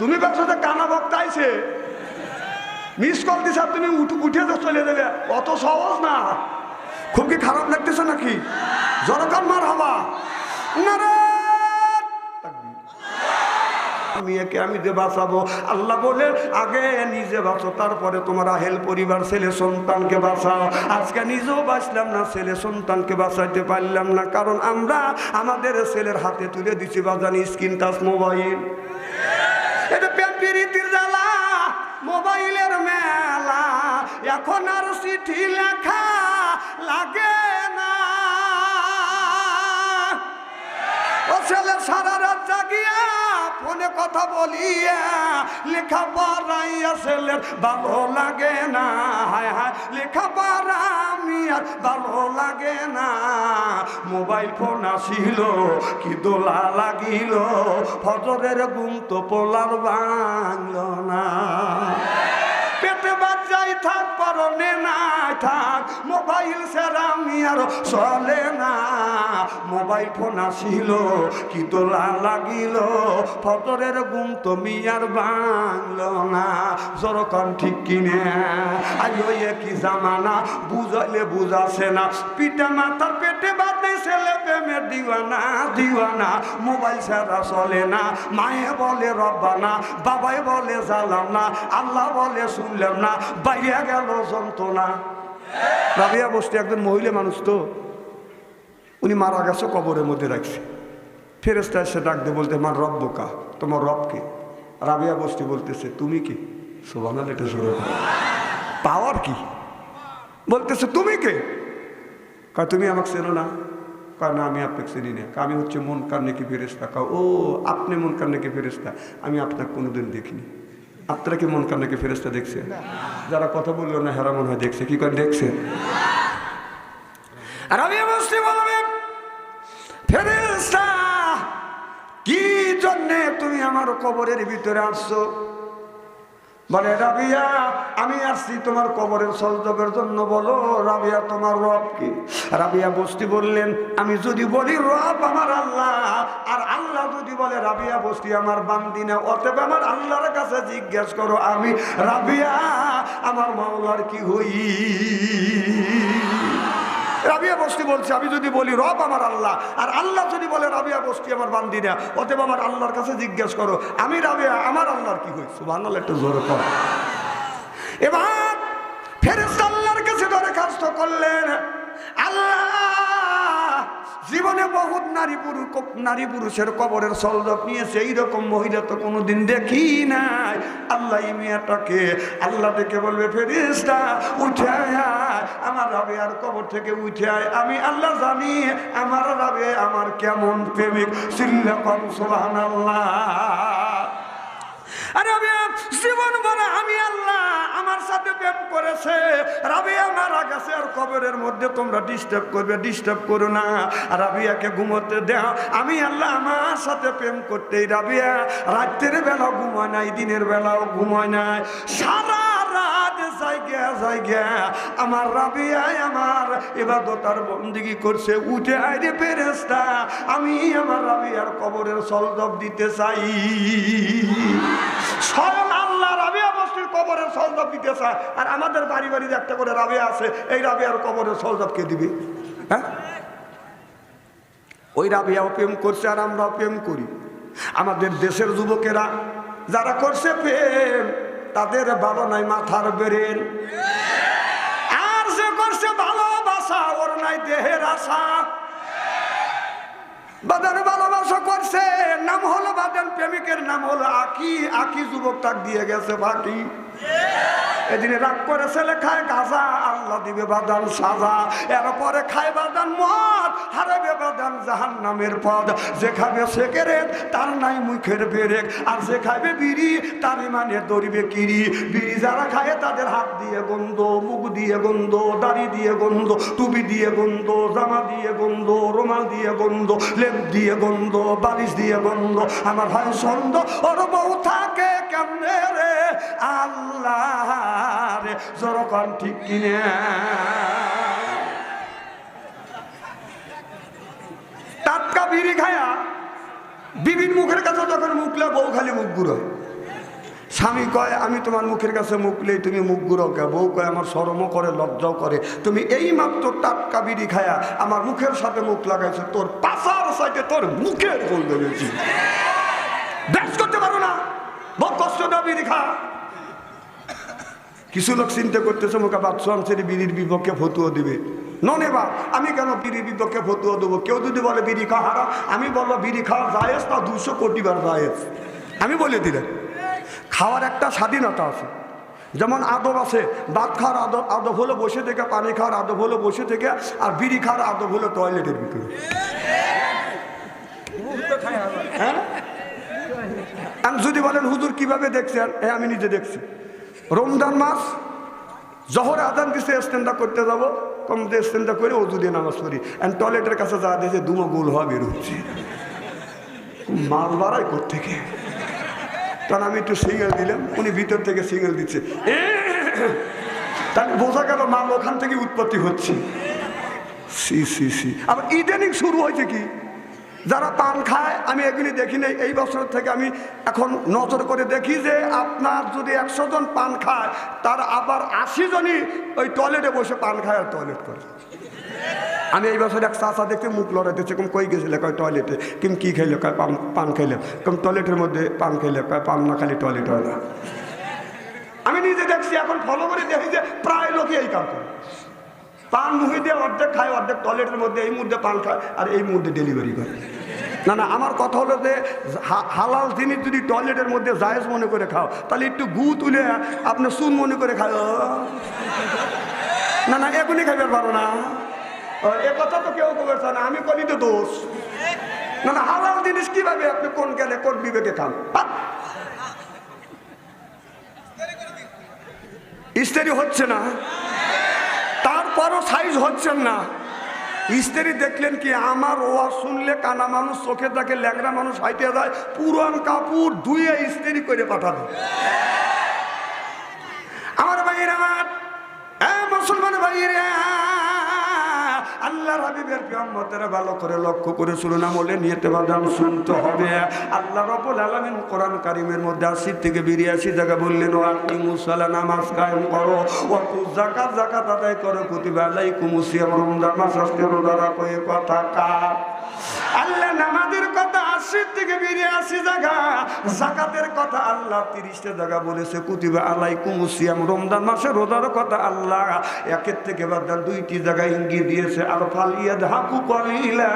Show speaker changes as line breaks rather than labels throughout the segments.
তুমি ব্যবসাতে কানা বক্তা আইছে? মিস কল দিছা তুমি উঠ- তো চলে যাবে অত সহজ না। খুব কি খারাপ লাগতেছে নাকি? জনগণ মার হবা আমি একে আমি যে বাঁচাবো? আল্লাহ বলে, আগে নিজে বাঁচো, তারপরে তোমার আহেল পরিবার, ছেলে সন্তানকে বাঁচাও। আজকে নিজেও বাঁচলাম না, ছেলে সন্তানকে বাঁচাইতে পারলাম না, কারণ আমরা আমাদের ছেলের হাতে তুলে দিচ্ছি বাজানি স্ক্রিন টাচ মোবাইল। এটা প্রেমপিরিতির জ্বালা, মোবাইলের মেলা। এখন আর চিঠি লেখা লাগে না। ও ছেলে সারা রাত কথা বলিয়া লেখা পড়াইয়া ছেলের ভালো লাগে না। হায় হায়, লেখা পড়া আমি আর ভালো লাগে না। মোবাইল ফোন আসিল, কি দোলা লাগিল, ফজরের ঘুম তো পোলার বাংল না। পেটে বাচ্চাই থাক পরনে নাই থাক। মোবাইল ছাড়া আমি আর চলে না। মোবাইল ফোন আসিল, কি তোলা লাগিল। ফটরের গুম তো মিয়ার বাংল না। জরকন ঠিক কিনে আইও এ কি জামানা, বুঝাইলে বুঝাছে না। পিঠে মাথার পেটে বাদে ছেলে প্রেমের দিওয়ানা দিওয়ানা। মোবাইল ছাড়া চলে না। মায়ে বলে, রব্বানা। বাবাই বলে, জ্বালাম না। আল্লাহ বলে, শুনলাম না। বাইরে গেল যন্ত্রণা। রাবিয়া বসতে একজন মহিলা মানুষ তো, উনি মারা গেছে কবরের মধ্যে রাখছে। ফেরেস্তা এসে ডাক দিয়ে বলতে আমার রব বোকা, তোমার রব কে? রাবিয়া বস্তি বলতেছে, তুমি কি? সোভানাল এটা শুরু পাওয়ার কি? বলতেছে, তুমি কে? কয়, তুমি আমাকে চেনো না? কয়, না, আমি আপনাকে চিনি না। আমি হচ্ছে মন কান্নে কি ফেরেস্তা কয়, ও, আপনি মন কান্নে কি ফেরেস্তা আমি আপনাকে কোনোদিন দেখিনি। আপনারা কি মন কান নাকি ফেরেস্তা দেখছে? যারা কথা বলল না, হেরা মনে হয় দেখছে। কি করে দেখছে? আর আমি ফেরেস্তা কি জন্যে তুমি আমার কবরের ভিতরে আসছো? বলে, রাবিয়া, আমি আসছি তোমার কবরের সলজবের জন্য, বলো, রাবিয়া, তোমার রব কি? রাবিয়া বস্তি বললেন, আমি যদি বলি, রব আমার আল্লাহ, আর আল্লাহ যদি বলে, রাবিয়া বস্তি আমার বান্দি না, অতএব আমার আল্লাহর কাছে জিজ্ঞেস করো, আমি, রাবিয়া, আমার মাওলার কি হই? রাবিয়া বস্তি বলছে, আমি যদি বলি রব আমার আল্লাহ, আর আল্লাহ যদি বলে রাবিয়া বস্তি আমার বান্দি না অতএব আমার আল্লাহর কাছে জিজ্ঞেস করো, আমি রাবিয়া, আমার আল্লাহর কি হই সুবাহ একটু জোর কর। এবার ফেরেস আল্লাহর কাছে দরখাস্ত করলেন। আল্লাহ জীবনে বহুত নারী পুরুষ নারী পুরুষের কবরের সলজপ নিয়েছে। এইরকম মহিলা তো কোনোদিন দেখি নাই। আল্লাহ মেয়েটাকে, আল্লাহ দেখে বলবে ফেরিস্তা উঠে আমার রাবে আর কবর থেকে উঠে আয়। আমি আল্লাহ জানি আমার রাবে আমার কেমন প্রেমিক। সিল্লা কম সোহান আল্লাহ আর জীবন সাথে প্রেম করেছে। রাবিয়া মারা গেছে আর কবরের মধ্যে তোমরা ডিস্টার্ব করবে ডিস্টার্ব করো না। রাবিয়াকে ঘুমোতে দেও। আমি আল্লাহ আমার সাথে প্রেম করতেই রাবিয়া, রাত্রের বেলা ঘুমায় নাই, দিনের বেলাও ঘুমায় নাই। সারা আমার কবরের সলজব দিতে চাই। স্বয়ং কবরের সলজব দিতে চায়। আর আমাদের বাড়ি বাড়িতে একটা করে রাবিয়া আছে, এই রাবিয়ার কবরের সলজব কে দিবে? হ্যাঁ? ওই রাবিয়াও প্রেম করছে আর আমরাও প্রেম করি। আমাদের দেশের যুবকেরা যারা করছে প্রেম, তাদের ভালো নাই মাথার বেরেন। আর যে করছে ভালোবাসা, ওর নাই দেহের আশা। বাদান ভালোবাসা করছে, নাম হলো বাদান প্রেমিকের নাম হলো আকি। আকি যুবক তাক দিয়ে গেছে বাকি এদিনে রাগ করে ছেলে খায় গাজা, আল্লাহ দিবে বাদান সাজা। এরপরে খায় বাদান মদ, হারাবে বাদান জাহান নামের পদ। যে খাবে সেকেরেট তার নাই মুখের বেরেক। আর যে খাবে বিড়ি তারই মানে দরিবে কিরি। বিড়ি যারা খায়, তাদের হাত দিয়ে গন্ধ, মুখ দিয়ে গন্ধ, দাড়ি দিয়ে গন্ধ, টুপি দিয়ে গন্ধ, জামা দিয়ে গন্ধ, রুমাল দিয়ে গন্ধ, লেপ দিয়ে গন্ধ, বালিশ দিয়ে গন্ধ। আমার ভাই সন্দ ওর বউ থাকে কেমনে রে? আল্লাহ জোরকন ঠিক টাটকা বিড়ি খায়া বিবির মুখের কাছে যখন মুখলে বউ খালি মুখ গুঁড়ো। স্বামী কয়, আমি তোমার মুখের কাছে মুখ নেই তুমি মুখ গুঁড়োকে বউ কয়, আমার সরমও করে, লজ্জাও করে। তুমি এই মাত্র টাটকা বিড়ি খায়া আমার মুখের সাথে মুখ লাগাইছো, তোর পাশার সাইডে তোর মুখের গোল ধরেছি। ব্যাস করতে পারো না। বহু কষ্ট দাও, বিড়ি খা। কিছু লোক চিন্তা করতেছে, মুখে বাদশাহ ছেড়ে বিড়ির বিপক্ষে ফতুয়া দিবে। নন এবার, আমি কেন বিড়ির বিপক্ষে ফতুয়া দেবো? কেউ যদি বলে বিড়ি খাওয়া হারাম, আমি বলব বিড়ি খাওয়া জায়েজ তা দুশো কোটি বার জায়েজ। আমি বলে দিলেন খাওয়ার একটা স্বাধীনতা আছে। যেমন আদব আছে, ভাত খাওয়ার আদব আদব হলো বসে থেকে পানি খাওয়ার আদব হলো বসে থেকে, আর বিড়ি খাওয়ার আদব হলো টয়লেটের ভিতরে। হ্যাঁ? যদি বলেন, হুজুর কীভাবে দেখছেন? হ্যাঁ আমি নিজে দেখছি। রমজান মাস, জহরে আদান দিছে স্ট্যান্ডা করতে যাব। কম দিয়ে স্ট্যান্ডা করে অজু দিয়ে নামাজ পড়ি। অ্যান্ড টয়লেটের কাছে যা দিয়েছে দুমো গোল হওয়া বের হচ্ছে। মাল বাড়াই থেকে তখন আমি একটু সিঙ্গেল দিলাম, উনি ভিতর থেকে সিঙ্গেল দিচ্ছে। এ! তাহলে বোঝা গেল মাল ওখান থেকে উৎপত্তি হচ্ছে। C C C. আবার ইদানিং শুরু হয়েছে কি? যারা পান খায়, আমি এগুলি দেখি নাই। এই বছর থেকে আমি এখন নজর করে দেখি যে আপনার যদি একশো জন পান খায়, তার আবার আশি জনই ওই টয়লেটে বসে পান খায় আর টয়লেট করে। আমি এই বছর এক চাষা দেখতে মুখ লড়াইতেছে, কম কই গেছিলে, কয় টয়লেটে কিম কি খাইলে, কয় পান পান খাইলে। কম টয়লেটের মধ্যে পান খাইলে, কয় পান না খালি টয়লেট হয় না। আমি নিজে দেখছি, এখন ফলো করে দেখি যে প্রায় লোকই এই কাম করে। পান মুহি দিয়ে অর্ধেক খায়, অর্ধেক টয়লেটের মধ্যে এই মুহূর্তে পান খায়, আর এই মুহূর্তে ডেলিভারি করে। না না, আমার কথা হলো যে হালাল জিনিস যদি টয়লেটের মধ্যে জায়েজ মনে করে খাও, তাহলে একটু গু তুলে আপনার সুন মনে করে খাও। না না, এখনই খাইবার পারো না। এ কথা তো কেউ করছে না, আমি করি তো দোষ। না না, হালাল জিনিস কীভাবে আপনি কোন গেলে কোন বিবেকে খান! ইস্তেরি হচ্ছে না, তারপরও সাইজ হচ্ছেন না। ইস্তেরি দেখলেন কি, আমার ওয়াজ শুনলে কানা মানুষ চোখে থাকে ল্যাংরা মানুষ হাইটে যায়, পুরান কাপড় ধুয়ে স্ত্রী করে পাঠাবে। আমার ভাইয়ের আমার মুসলমান ভাইয়েরা আল্লাহর হাবিবের পিয়ম্মতের ভালো করে লক্ষ্য করে শুনুন, আমলে নিয়ে বাদাম শুনতে হবে। আল্লাহ রবুল আলমিন কোরআন কারিমের মধ্যে আশি থেকে বিরিয়াশি জায়গা বললেন ও আপনি মুসালা নামাজ কায়েম করো। ও জাকাত জাকাত আদায় করো। প্রতিবেলাই কুমুসিয়াম সিয়াম। রমজান মাস আসতে রোজা রাখো, এ কথা কার? আল্লাহ নামাজের কথা আশি থেকে বেরিয়ে আসি জায়গা। জাকাতের কথা আল্লাহ তিরিশটা জায়গা বলেছে, কুতিবা আলাই কুমুসিয়াম রমজান মাসে রোজার কথা আল্লাহ একের থেকে বাদান দুইটি জায়গায় ইঙ্গিত দিয়েছে আর ফালিয়া ধাকু কলিলা,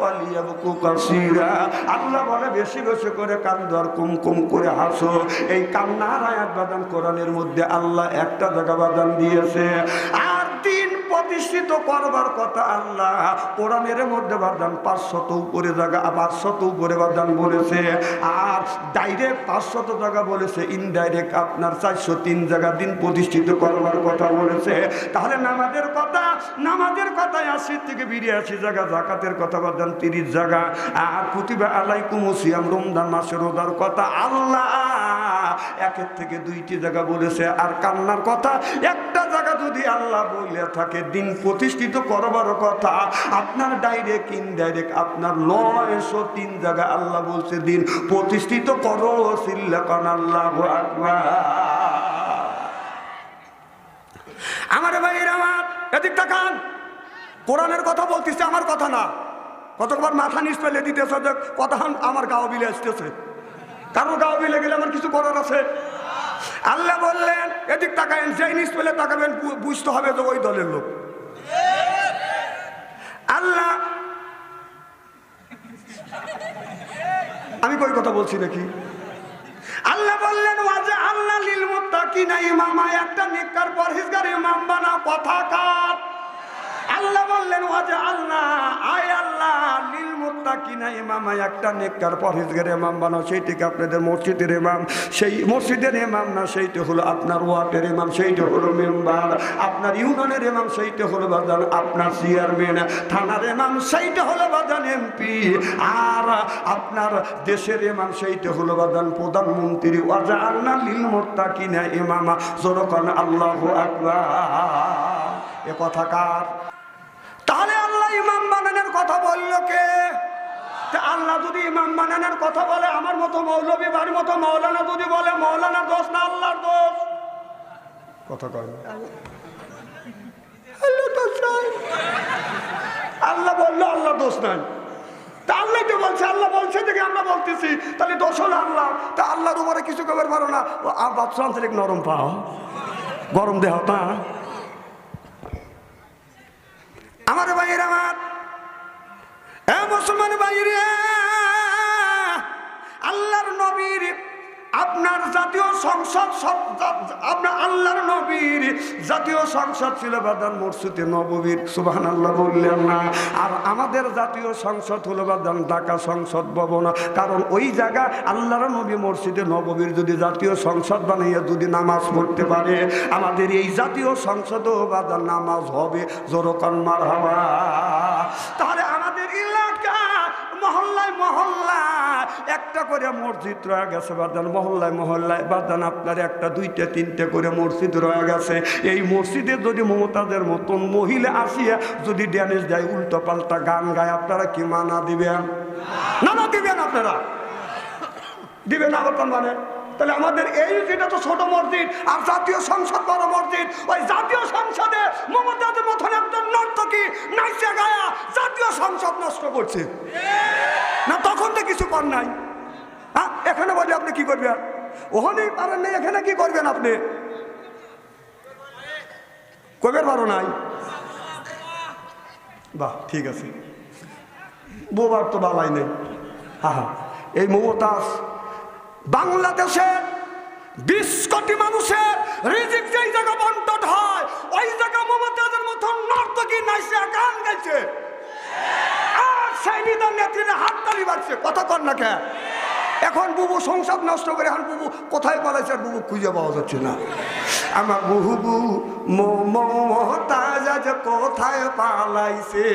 ওয়ালিয়াবকু কাসিরা। আল্লাহ বলে, বেশি বেশি করে কান্দর কুম কুম করে হাসো। এই কান্নার আয়াত বাদান কোরআনের মধ্যে আল্লাহ একটা জায়গা বাদান দিয়েছে। আর প্রতিষ্ঠিত করবার কথা আল্লাহ কোরআনের মধ্যে বাদান পাঁচশত উপরে জায়গা পাঁচশত উপরে বাদান বলেছে। আর ডাইরেক্ট পাঁচশত জায়গা বলেছে ইনডাইরেক্ট আপনার চারশো তিন জায়গা দিন প্রতিষ্ঠিত করবার কথা বলেছে। তাহলে নামাজের কথা, নামাজের কথায় আশি থেকে বিরিয়াশি জায়গা, জাকাতের কথা বাদান তিরিশ জায়গা। আর কুতিবা আলাই কুমুসিয়াম রমজান মাসের রোজার কথা আল্লাহ একের থেকে দুইটি জায়গা বলেছে। আর কান্নার কথা, একটা যদি আল্লাহ বলে থাকে, দিন প্রতিষ্ঠিত করবার কথা, আপনার ডাইরেক্ট ইনডাইরেক্ট আপনার নয়শো তিন জায়গা আল্লাহ বলছে, দিন প্রতিষ্ঠিত করো সিল্লাকান আল্লাহ আমার ভাইয়ের আমার, এদিক তাকান। কোরআনের কথা বলতেছে, আমার কথা না। কতবার মাথা নিচ পেলে দিতেছে কথা আমার গাও বিলে আসতেছে। কারও গাও বিলে গেলে আমার কিছু করার আছে? আল্লাহ বললেন, এদিক টাকা যেই পেলে তাকাবেন বুঝতে হবে যে ওই দলের লোক। আল্লাহ, আমি কই কথা বলছি নাকি? আল্লাহ বললেন, ওয়াজে আল্লাহ লিল মুত্তাকিনা ইমামা, একটা নিকার পরহেজগার ইমাম বানা কথা কার আল্লাহ বললেন, ওয়াজে আল্লাহ, আয় আল্লাহ লিল মুত্তাকিনা ইমামা একটা নেককার পরহেজগার ইমাম বানাও, সেইটিকে আপনাদের মসজিদের ইমাম, সেই মসজিদের ইমাম না, সেইটা হলো আপনার ওয়ার্ডের ইমাম, সেইটা হলো মেম্বার, আপনার ইউনিয়নের ইমাম, সেইটা হলো বাজান আপনার চেয়ারম্যান, থানার ইমাম, সেইটা হলো বাজান এমপি, আর আপনার দেশের ইমাম, সেইটা হলো বাজান প্রধানমন্ত্রী, ওয়াজা আল্লাহ লিল মুত্তাকিনা ইমামা, জোরকান আল্লাহু আকবার। এ কথা কার? কথা বলল কে? আল্লাহ যদি ইমাম বানানোর কথা বলে, আমার মতো মৌলবী বাড়ির মতো মৌলানা যদি বলে, মৌলানার দোষ না আল্লাহর দোষ? কথা কয় আল্লাহ দোষ নাই। আল্লাহ বলল আল্লাহ দোষ নাই। তা আল্লাহ তো বলছে, আল্লাহ বলছে দেখে, আমরা বলতেছি, তাহলে দোষ হলো আল্লাহ তা আল্লাহর উপরে কিছু কবার পারো না? ও বাচ্চা আন্তরিক নরম পাও। গরম দেহ, তা? আমার ভাইয়ের আমার মুসলমান বাইরে আল্লাহর নবীর আপনার জাতীয় সংসদ আপনার আল্লাহর নবীর জাতীয় সংসদ ছিল বাদান মসজিদে নববীর সুবাহান আল্লাহ বললেন না। আর আমাদের জাতীয় সংসদ হলো বাদান ঢাকা সংসদ ভবন। কারণ ওই জায়গা আল্লাহর নবী মসজিদে নববীর যদি জাতীয় সংসদ বানাইয়া যদি নামাজ পড়তে পারে, আমাদের এই জাতীয় সংসদও বাদান নামাজ হবে। জোরকান মার হওয়া তাহলে আমাদের এলাকা মহল্লায় মহল্লা একটা করে মসজিদ রয়ে গেছে, বাদান মহল্লায় মহল্লায়, বাদান আপনার একটা, দুইটা, তিনটে করে মসজিদ রয়ে গেছে। এই মসজিদে যদি মমতাদের মতন মহিলা আসিয়া যদি ড্যামেজ দেয়, উল্টো পাল্টা গান গায়, আপনারা কি মানা দিবেন? না না দিবেন আপনারা? দিবেন আবার মানে তাহলে আমাদের এই যেটা তো ছোট মসজিদ আর জাতীয় সংসদ বড় মসজিদ, ওই জাতীয় সংসদে মমতাদের মতন একজন নর্তকী নাইচা গায়া জাতীয় সংসদ নষ্ট করছে। না, তখন তো কিছু কর নাই। হ্যাঁ এখানে বলি আপনি কি করবেন? ওখানেই পারেন নাই, এখানে কি করবেন আপনি? কবের পারো নাই? বাহ, ঠিক আছে। বোবার তো বালাই নেই। হ্যাঁ এই মমতাজ বাংলাদেশের বিশ কোটি মানুষের রিজিক জায়গা বন্টন হয়, ওই জায়গা মমতাজের মতন নর্তকী নাইসে গান গাইছে। আর বাড়ছে কর না কে? এখন সংসার নষ্ট করে এখন বুবু কোথায় পালাইছে বুবু খুঁজে যাচ্ছে না। আমার পালাইছে?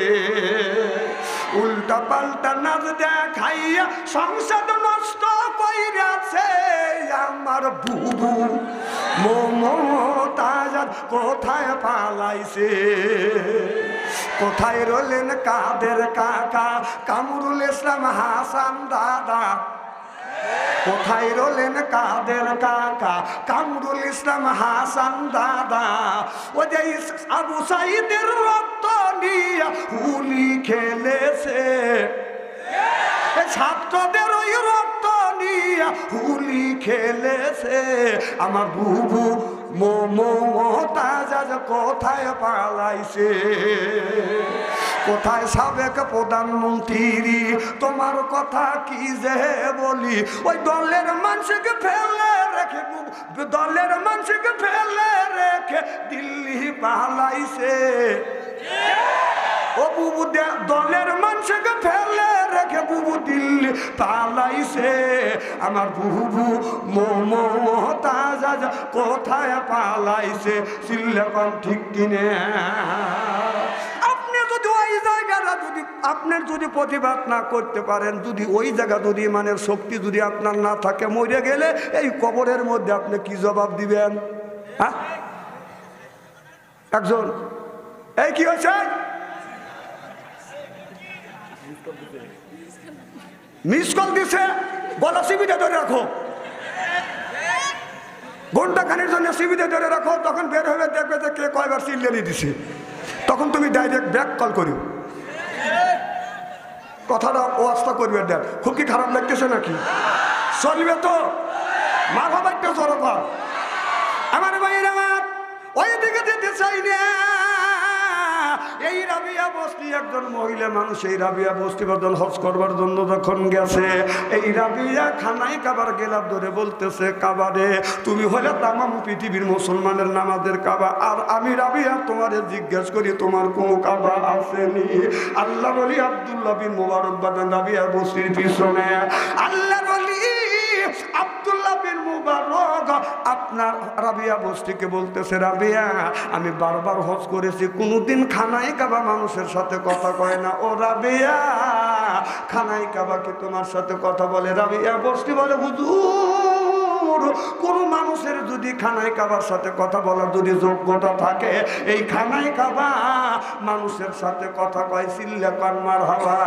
উল্টা পাল্টা নাচ দেখাইয়া সংসদ নষ্ট আমার বুবু। মমতাজ আজ কোথায় পালাইছে? কোথায় রলেন কাদের কাকা? কামরুল ইসলাম হাসান দাদা। কোথায় রলেন কাদের কাকা? কামরুল ইসলাম হাসান দাদা। ও যে আবু সাইদের রক্ত নিয়ে হুলি খেলেছে। ছাত্রদের ওই রক্ত নিয়ে হুলি খেলেছে। আমার বুবু মমতাজ কোথায় পালাইছে? কোথায় সাবেক প্রধানমন্ত্রী? তোমার কথা কি যে বলি? ওই দলের মানুষকে ফেলে রেখে দলের মানুষকে ফেলে রেখে দিল্লি পালাইছে। ও বুবু, দলের মানুষকে ফেলে রেখে বুবু দিল্লি পালাইছে। আমার বুবু মমতাজ আজ কোথায় পালাইছে সিল্লেকন ঠিক কিনে? যদি আপনার যদি প্রতিবাদ না করতে পারেন, যদি ওই জায়গা যদি ইমানের শক্তি যদি আপনার না থাকে, মরে গেলে এই কবরের মধ্যে আপনি কি জবাব দিবেন? হ্যাঁ? একজন। এই কি হয়েছে? মিস কল দিছে গলা সিবিটা ধরে রাখো। ঘণ্টা খানির জন্য সিবিতে ধরে রাখো, তখন বের হবে দেখবে যে কে কয়বার চিল্লানি দিছে। তখন তুমি ডাইরেক্ট ব্যাক কল করিও। কথাটা ওয়াস্তা করবে দেখ, খুব কি খারাপ লাগতেছে নাকি? চলবে তো? মা বাবা সরব আমার ভাইয়ের আমার ওই দিকে যেতে চাই মহিলা মানুষ, এই রাবিয়া বস্তি বদল হজ করবার জন্য যখন গেছে, এই রাবিয়া খানায় কাবার গেলাম ধরে বলতেছে কাবারে তুমি হলে তামাম পৃথিবীর মুসলমানের নামাজের কাবা। আর আমি রাবিয়া তোমারে জিজ্ঞেস করি, তোমার কোনো কাবা আসেনি? আল্লাহ বলি, আব্দুল্লাহ বিন মুবারক বাদান রাবিয়া বস্তির পিছনে। আল্লাহ বলি, আব্দুল্লাহ বিন মুবারক আপনার রাবিয়া বস্তিকে বলতেছে, রাবিয়া, আমি বারবার হজ করেছি, কোনোদিন খানাই কাবা মানুষের সাথে কথা কয় না। ও রাবিয়া, খানাই কাবা কি তোমার সাথে কথা বলে? রাবিয়া বস্তি বলে, হুজুর, কোন মানুষের যদি খানাই কাবার সাথে কথা বলার যদি যোগ্যতা থাকে, এই খানাই কাবা মানুষের সাথে কথা কয় সিল্লে কনমার হওয়া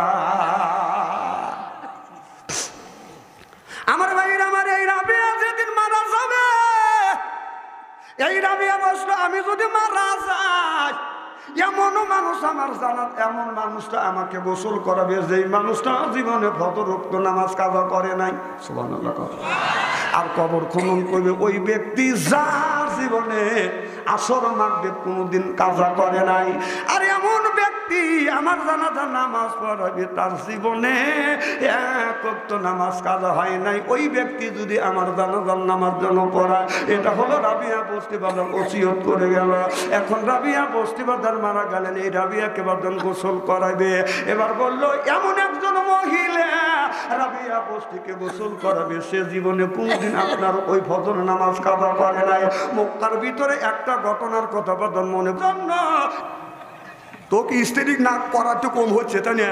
এই রাবিয়া বসল আমি যদি মারা যাই এমনও মানুষ আমার জানাত, এমন মানুষটা আমাকে গোসল করাবে, যেই মানুষটা জীবনে ফতরক্ত নামাজ কাজা করে নাই। সুবান আর কবর খনন করবে ওই ব্যক্তি যার জীবনে আসর মাগবে কোনোদিন কাজা করে নাই। আর এমন ব্যক্তি আমার জানাজা নামাজ পড়াবে তার জীবনে এক অক্ত নামাজ কাজা হয় নাই। ওই ব্যক্তি যদি আমার জানাজার নামাজ জন্য পড়ায়, এটা হলো রাবিয়া বস্তিবাজার ওসিয়ত করে গেল। এখন রাবিয়া বস্তিবাজার মারা গেলেন, এই রাবিয়াকে বাদন গোসল করাবে। এবার বলল, এমন একজন মহিলা রাবিয়া বস্তিকে গোসল করাবে, সে জীবনে কোনদিন আপনার ওই ফজর নামাজ কাজা করে নাই। মক্কার ভিতরে একটা ঘটনার কথা বাদন মনে জন্য তোকে স্ত্রী না করা তো কম হচ্ছে তাই না?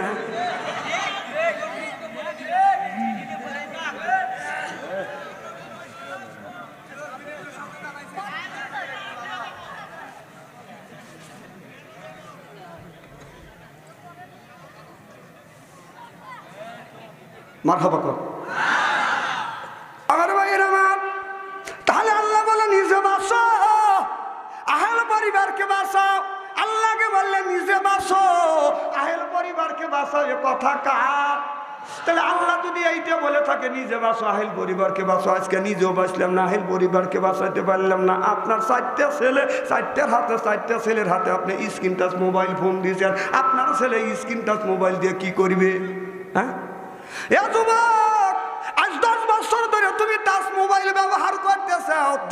মার খাবা কর। বাসো আহিল পরিবারকে বাঁচো আজকে নিজেও বাঁচলাম না, আহিল পরিবারকে বাঁচাইতে পারলাম না। আপনার চারটা ছেলে, চারটার হাতে, চারটা ছেলের হাতে আপনি স্ক্রিন টাচ মোবাইল ফোন দিয়েছেন। আপনার ছেলে স্ক্রিন টাচ মোবাইল দিয়ে কি করবে? হ্যাঁ? দশ বছর ধরে তুমি টাচ মোবাইল ব্যবহার করতেছ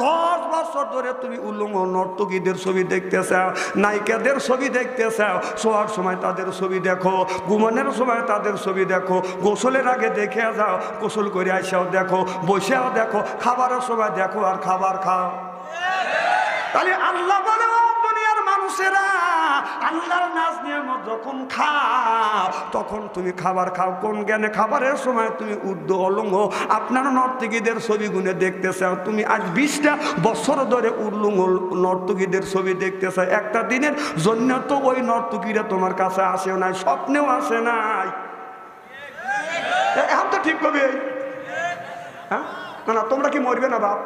দশ বছর ধরে তুমি উলঙ্গ নর্তকীদের ছবি দেখতেছ নায়িকাদের ছবি দেখতেছ শোয়ার সময় তাদের ছবি দেখো, ঘুমানোর সময় তাদের ছবি দেখো, গোসলের আগে দেখে যাও, গোসল করে আসাও দেখো, বসেও দেখো, খাবারের সময় দেখো আর খাবার খাও। তাহলে আল্লাহ বলে দুনিয়ার মানুষেরা আল্লাহর নাচ নিয়ামত যখন খাও, তখন তুমি খাবার খাও। কোন জ্ঞানে খাবারের সময় তুমি উর্দু অলঙ্গ? আপনার নর্তকীদের ছবি গুনে দেখতে চাও। তুমি আজ বিশটা বছর ধরে উল্লুঙ্গ নর্তকীদের ছবি দেখতে চাও। একটা দিনের জন্য তো ওই নর্তকীরা তোমার কাছে আসেও নাই, স্বপ্নেও আসে নাই। এখন তো ঠিক কবি হ্যাঁ? না, তোমরা কি মরবে না, বাপ?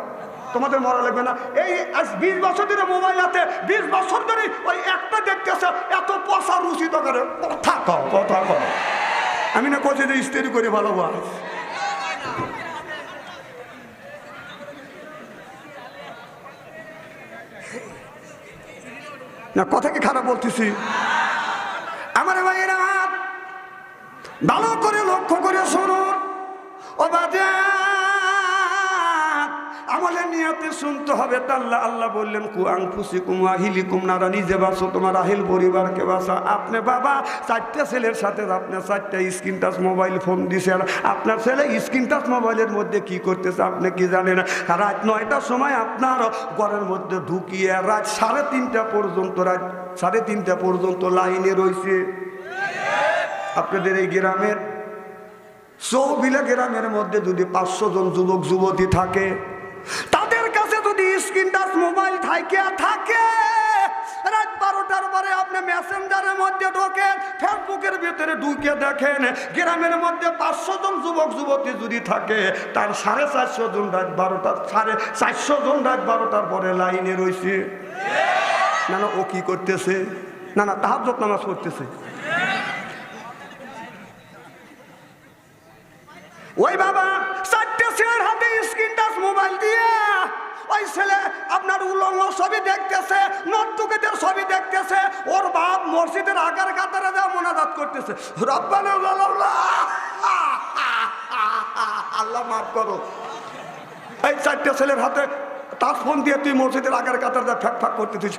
তোমাদের মরা লাগবে না। এই বিশ বছর ধরে মোবাইল আছে বিশ বছর ধরে ওই একটা দেখতেছে, এত পয়সা রুচিত করে কথা কও কথা কও। আমি না কোচে যে স্ত্রি করে ভালোবাস। না, কথা কি খারাপ বলতেছি? আমার ভাইয়েরা ভালো করে লক্ষ্য করে শুনুন। ও বাজা। আমলে নিয়াতে শুনতে হবে। তা আল্লাহ বললেন, কু আংফুসি কুম আহিলি কুম নারা, নিজে বাসো, তোমার আহিল পরিবারকে বাসা। আপনি বাবা, চারটে ছেলের সাথে আপনার চারটে স্ক্রিন টাচ মোবাইল ফোন দিছেন। আপনার ছেলে স্ক্রিন টাচ মোবাইলের মধ্যে কি করতেছে আপনি কি জানেন? রাত নয়টার সময় আপনার ঘরের মধ্যে ঢুকিয়ে রাত সাড়ে তিনটা পর্যন্ত, রাত সাড়ে তিনটা পর্যন্ত লাইনে রয়েছে আপনাদের এই গ্রামের, চৌবিলা গ্রামের মধ্যে যদি পাঁচশো জন যুবক, যুবতী থাকে তাদের কাছে যদি স্ক্রিন টাচ মোবাইল থাকে থাকে, রাত বারোটার পরে আপনি মেসেঞ্জারের মধ্যে ঢোকেন, ফেসবুকের ভিতরে ঢুকে দেখেন, গ্রামের মধ্যে পাঁচশো জন যুবক, যুবতী যদি থাকে, তার সাড়ে চারশো জন রাত বারোটা সাড়ে চারশো জন রাত বারোটার পরে লাইনে রয়েছে। না না ও কি করতেছে? না না তাহার নামাজ করতেছে ওই বাবা চারটে ছেলের হাতে স্ক্রিন মোবাইল দিয়ে ওই ছেলে আপনার উলঙ্গ ছবি দেখতেছে নর্তুকেদের ছবি দেখতেছে, ওর বাপ মসজিদের আকার কাতারে দেওয়া মোনাজাত করতেছে। আল্লাহ মাফ করো। এই চারটে ছেলের হাতে তার ফোন দিয়ে তুই মসজিদের আগের কাতার যা ফ্যাক ফ্যাক করতে তুই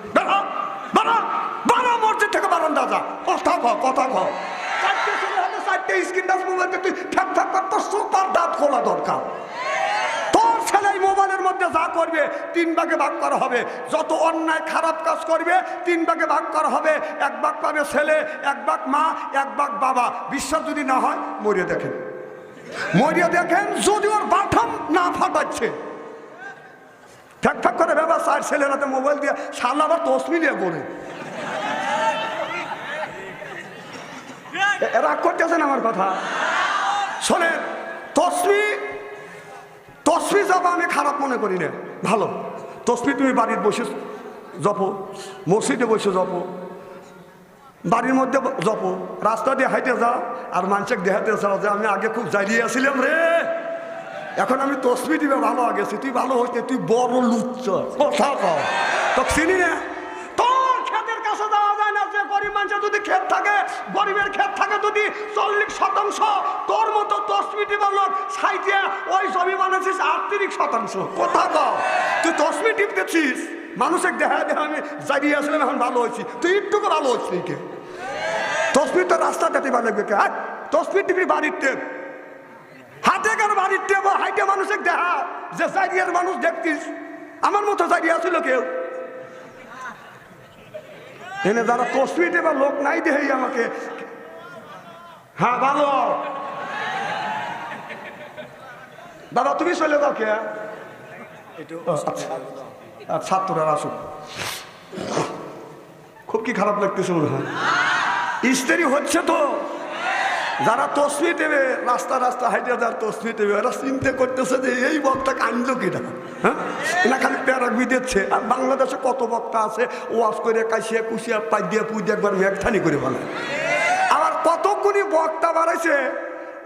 বেরো মসজিদ থেকে বারান্দা যা। কথা ক কথা ক। চারটে ছেলের হাতে চারটে স্ক্রিন টাচ মোবাইল তুই ফ্যাক ফ্যাক কর, তোর সুপার দাঁত খোলা দরকার। তোর ছেলে মোবাইলের মধ্যে যা করবে, তিন ভাগে ভাগ করা হবে। যত অন্যায় খারাপ কাজ করবে, তিন ভাগে ভাগ করা হবে। এক ভাগ পাবে ছেলে, এক ভাগ মা, এক ভাগ বাবা। বিশ্বাস যদি না হয়, মরিয়ে দেখেন। মরিয়ে দেখেন, যদি ওর বাথম না ফাটাচ্ছে। ঠ্যাক ঠ্যাক করে ব্যাপার চার ছেলের হাতে মোবাইল দিয়ে সাল আবার তসমি দিয়ে করে রাগ করতেছেন আমার কথা? শোনেন তসমি তসমি যাবা আমি খারাপ মনে করি না। ভালো। তসবি তুমি বাড়ির বসে জপো, মসজিদে বসে জপো, বাড়ির মধ্যে জপ, রাস্তা দিয়ে হাইটে যাও আর মানুষকে দেখাতে চাও যে আমি আগে খুব জ্বালিয়ে আসছিলাম রে। এখন আমি তসবি দিবে ভালো আগেছি। তুই ভালো হইতে, তুই বড় লুচ্ছ। কথা কও তো চিনি না তোর ক্ষেতের কাছে যাওয়া যায় না যে গরিব মানুষের যদি ক্ষেত থাকে গরিবের ক্ষেত থাকে যদি চল্লিশ শতাংশ, তোর মতো তসবি দিবার লোক সাইটিয়া ওই জমি বানাচ্ছিস আটত্রিশ শতাংশ। কথা কও, তুই তসবি টিপতেছিস মানুষের দেখা দেখা আমি জারিয়ে আসলাম, এখন ভালো হয়েছি তুই একটু ভালো হচ্ছিস কে তসবির তো রাস্তাতে টিপা লাগবে কে হ্যাঁ টিপি বাড়ির টেপ। হাতে কেন বাড়ির টেপ? হাইটে মানুষের দেখা যে জারিয়ার মানুষ দেখতিস, আমার মতো জারিয়া ছিল কেউ? এনে যারা তসবি দেবার লোক নাই দেহ আমাকে। হ্যাঁ ভালো। দাদা তুমি চলে দাও কে? আর ছাত্ররা আসুক। খুব কি খারাপ লাগতেছে মনে হয়। ইস্তেরি হচ্ছে তো। যারা তসমি দেবে রাস্তা রাস্তা হাইটে যার তসমি দেবে ওরা চিন্তা করতেছে যে এই বক্তা কানলো কিনা? হ্যাঁ? না খালি প্যারাগবি দিচ্ছে আর বাংলাদেশে কত বক্তা আছে, ওয়াজ করে কাশিয়া কুশিয়া পাই দিয়ে দিয়ে একবার মেঘথানি করে বলে আবার কতগুলি বক্তা বাড়াইছে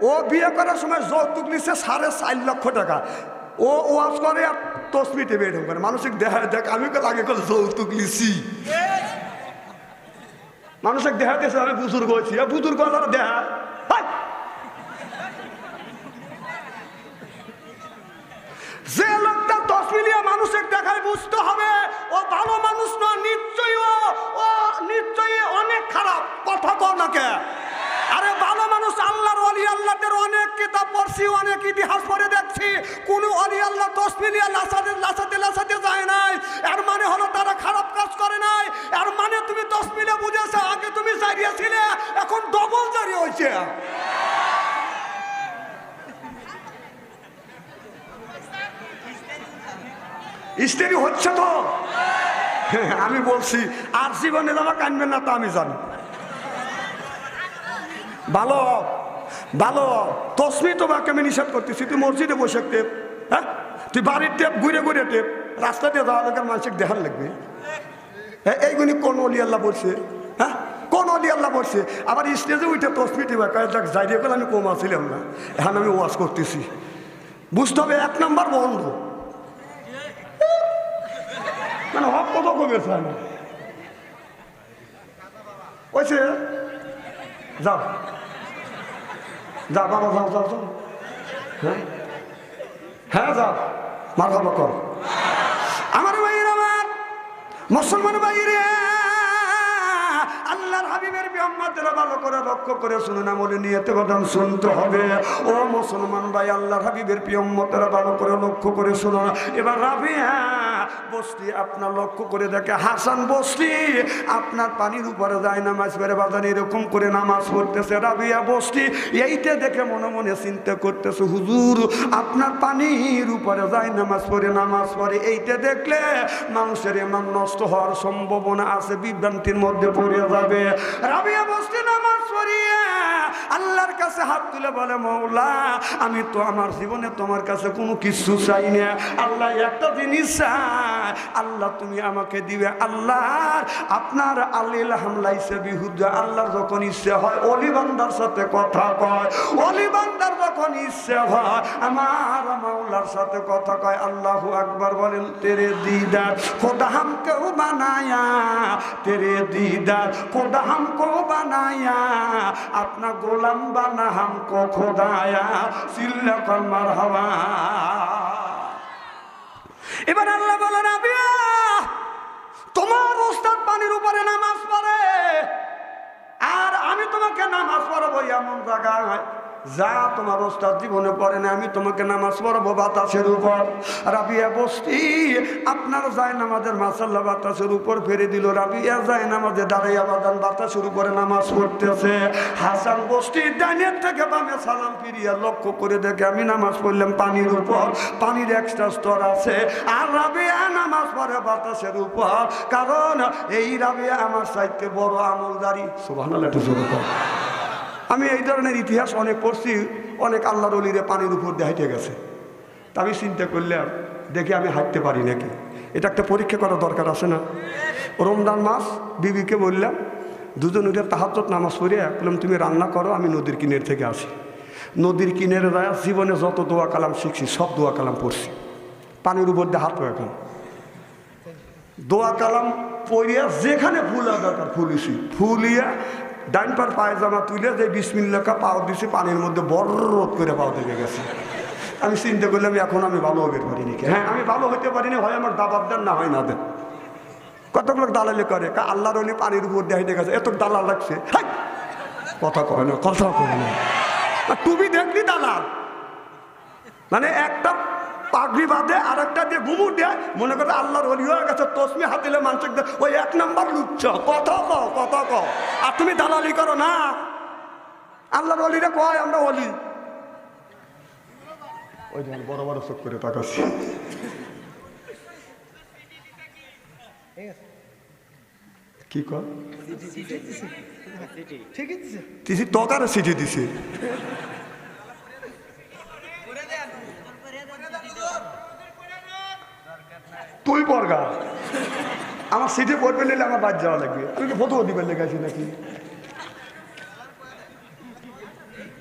ও বিয়ে করার সময় যৌতুক নিচ্ছে সাড়ে চার লক্ষ টাকা। ও ওয়াজ করে আর তসমি দেবে এরকম করে। মানসিক দেখা দেখ, আমি আগে করে যৌতুক নিছি। মানুষের দেখা দিয়েছে আমি বুজুর্গ হয়েছি। বুজুর্গ দেখা হাই! যে লোকটা দশ মিলিয়ন দেখায় বুঝতে হবে। ও ভালো মানুষ না নিশ্চয়ই ও ও নিশ্চয়ই অনেক খারাপ। কথা কর না কে আরে ভালো মানুষ, আল্লাহর অলি আল্লাহদের অনেক কিতাব পড়ছি, অনেক ইতিহাস পড়ে দেখছি। কোন অলি আল্লাহ দশ মিলিয়ন লাসাতে লাসাতে লাসাতে যায় নাই। এর মানে হলো তারা খারাপ কাজ করে নাই। এর মানে তুমি দশ মিলে বুঝেছ, আগে তুমি জারিয়া এখন ডবল জারি হয়েছে। স্ত্রী হচ্ছে তো? আমি বলছি, আর জীবনে যাওয়া কানবেন না তা আমি জানি। ভালো ভালো, তসমি তোমাকে আমি নিষেধ করতেছি, তুই মসজিদে বসে টেপ হ্যাঁ? তুই বাড়ির টেপ, ঘুরে ঘুরে টেপ, রাস্তা দিয়ে যাওয়া লোকের মানুষের দেখার লাগবে। হ্যাঁ এইগুলি কোন অলি আল্লাহ বলছে? হ্যাঁ কোন অলি আল্লাহ বলছে? আবার স্টেজে উঠে তসমি টিপা কয়ে, দেখ করে আমি কম আসছিলাম না। এখন আমি ওয়াশ করতেছি। বুঝতে হবে, এক নাম্বার বন্ধ। মানে হক কত কমেছে আমি ওইছে যাও যাও বাবা, যাও যাও হ্যাঁ? হ্যাঁ যাও মার বাবা কর। আমার ভাইয়ের আমার মুসলমান ভাইরে আল্লাহর হাবিবের বিহম্মদের ভালো করে লক্ষ্য করে শুনুন আমলে নিয়েতে বাদাম শুনতে হবে। ও মুসলমান ভাই, আল্লাহর হাবিবের পিয়ম্মতেরা ভালো করে লক্ষ্য করে শুনুন এবার রাবিয়া বস্তি আপনার লক্ষ্য করে দেখে, হাসান বস্তি, আপনার পানির উপরে যায় নামাজ পড়ে, বাজান এরকম করে নামাজ পড়তেছে, রাবিয়া বস্তি, এইটা দেখে মনে মনে চিন্তা করতেছে, হুজুর, আপনার পানির উপরে যায় নামাজ পড়ে নামাজ পড়ে, এইটা দেখলে মানুষের এমন নষ্ট হওয়ার সম্ভাবনা আছে, বিভ্রান্তির মধ্যে পড়ে যাবে। রাবিয়া বস্তি নামাজ পড়িয়ে আল্লাহর কাছে হাত তুলে বলে, মৌলা, আমি তো আমার জীবনে তোমার কাছে কোনো কিছু চাই না। আল্লাহ, একটা জিনিস আল্লাহ, তুমি আমাকে দিবে। আল্লাহ আপনার আল্লিল হামলাইছে বিহুদ্দা আল্লাহর যখন ইচ্ছে হয়, অলিবান্দার সাথে কথা কয়। অলিবান্দার যখন ইচ্ছে হয়, আমার মাওলার সাথে কথা কয়। আল্লাহ আকবার বলেন, তেরে দিদার, খোদা হামকেও বানায়া। তেরে দিদার, খোদা হামকো বানায়া। গোলাম বানা হামকো খোদায়া চিল্লা কর মার হওয়া এবার আল্লাহ বলেন, আবিয়া, তোমার ওস্তাদ পানির উপরে নামাজ পড়ে, আর আমি তোমাকে নামাজ পড়ব এমন জায়গায়। যা তোমার ওস্তাদ জীবনে পড়ে না আমি তোমাকে নামাজ পড়াবো বাতাসের উপর। রাবিয়া বস্তি, আপনার যায় নামাজের মাসাল্লা বাতাসের উপর ফেরে দিল। রাবিয়া যায় নামাজে দাঁড়াইয়া বাদান বাতাসের উপরে নামাজ পড়তেছে। হাসান বস্তি ডাইনের থেকে বামে সালাম ফিরিয়া লক্ষ্য করে দেখে, আমি নামাজ পড়লাম পানির উপর। পানির এক্সট্রা স্তর আছে। আর রাবিয়া নামাজ পড়ে বাতাসের উপর। কারণ এই রাবিয়া আমার সাইডকে বড় আমলদারি। একটু জোরে কর। আমি এই ধরনের ইতিহাস অনেক পড়ছি, অনেক আল্লাহর অলিরে পানির উপর দিয়ে গেছে। তা আমি চিন্তা করলাম, দেখি আমি হাঁটতে পারি নাকি? এটা একটা পরীক্ষা করা দরকার আছে না? রমজান মাস, বিবিকে বললাম, দুজন উঠে তাহাজত নামাজ পড়ে, বললাম, তুমি রান্না করো, আমি নদীর কিনের থেকে আসি। নদীর কিনের যায় জীবনে যত দোয়া কালাম শিখছি, সব দোয়া কালাম পড়ছি। পানির উপর দিয়ে হাত এখন। দোয়া কালাম পড়িয়া যেখানে ফুল দরকার ফুলিছি ফুলিয়া ডাইন পার পায়জামা তুলে যে বিসমিল্লাকা পাও দিছি, পানির মধ্যে বড় করে পাও থেকে গেছে। আমি চিন্তা করলাম, এখন আমি ভালো হতে পারিনি হ্যাঁ আমি ভালো হতে পারিনি হয় আমার দাবার দেন না হয় না দেন। কতগুলো দালালি করে? কা আল্লাহর অলি পানির উপর দিয়ে গেছে। এত দালাল লাগছে! কথা কয় না কথা কয় না, তুমি দেখলি দালাল? মানে একটা পাগড়ি বাঁধে আর একটা দিয়ে ঘুমুর দেয়। মনে করে আল্লাহর হলি হয়ে গেছে তসমি হাত দিলে মানুষের দে- ওই এক নম্বর লুচ্ছ। কত কও কত ক আর তুমি দালালি করো না। আল্লাহর হলিরে কয় আমরা হলি ওই বড় বড় চোখ করে তাকাচ্ছি। কি কর তকারে সিটি দিছে। তুই পড়গা আমার সিটে পড়বে নিলে আমার বাদ যাওয়া লাগবে। তুই কি ফটো দিবেন লেগেছি নাকি?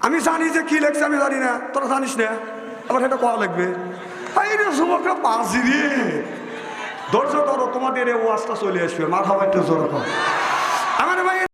আমি জানি যে কি লেগছে, আমি জানি না। তোরা জানিস না। আবার সেটা কোয়া লাগবে। পাঁচ রে ধৈর্য ধরো, তোমাদের এই ওয়াজটা চলে আসবে। মাথা বাইতে জোর